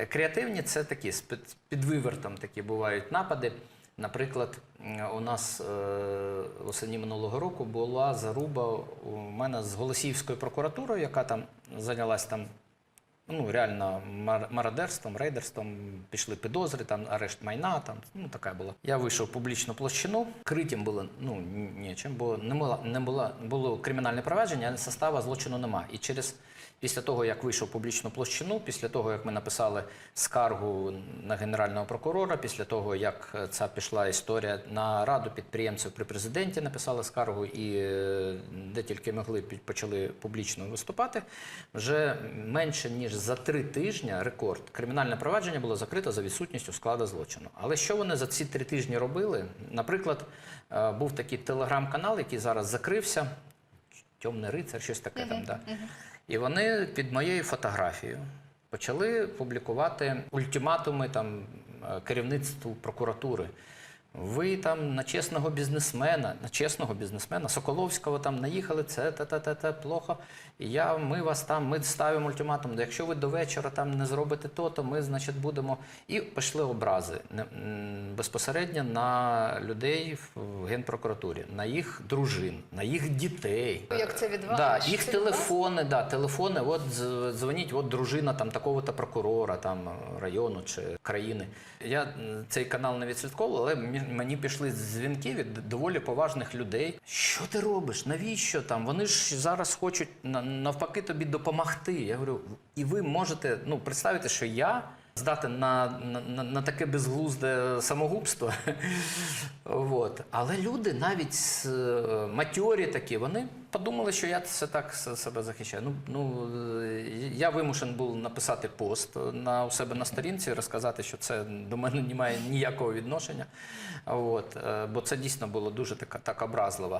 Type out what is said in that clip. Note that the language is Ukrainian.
Е, Креативні це такі з під- такі бувають напади. Наприклад, у нас осені восені минулого року була заруба у мене з Голосіївською прокуратурою, яка там зайнялась там ну, реально мар- мародерством, рейдерством, пішли підозри, там арешт майна, там ну така була. Я вийшов в публічну площину. Критім було ну нічим, бо не була не була було кримінальне провадження, а состава злочину нема. І через після того, як вийшов в публічну площину, після того як ми написали скаргу на генерального прокурора, після того як е, ця пішла історія на раду підприємців при президенті, написали скаргу і е, де тільки могли почали публічно виступати. Вже менше ніж за три тижні рекорд кримінальне провадження було закрито за відсутністю складу злочину. Але що вони за ці три тижні робили? Наприклад, е, був такий телеграм-канал, який зараз закрився. Темний рицар, щось таке там. Да. І вони під моєю фотографією почали публікувати ультиматуми там, е, керівництву прокуратури. Ви там на чесного бізнесмена, на чесного бізнесмена Соколовського там наїхали, це та та та та плохо. І я, ми вас там, ми ставимо ультиматум. Якщо ви до вечора там не зробите то, то ми, значить, будемо. І пішли образи безпосередньо на людей в генпрокуратурі, на їх дружин, на їх дітей. Як це від вас? Да, їх це телефони, да, телефони, от дзвоніть, от дружина там такого-то прокурора, там району чи країни. Я цей канал не відслідковував, але мені- пішли дзвінки від доволі поважних людей. Що ти робиш? Навіщо там? Вони ж зараз хочуть навпаки тобі допомогти. Я говорю, і ви можете ну, представити, що я. Здатен на, на, на, таке безглузде самогубство. От. Але люди навіть е, матьорі такі, вони подумали, що я це так себе захищаю. Ну, ну, е, я вимушен був написати пост на, у себе на сторінці, розказати, що це до мене не має ніякого відношення. От. е, Бо це дійсно було дуже така, так образливо.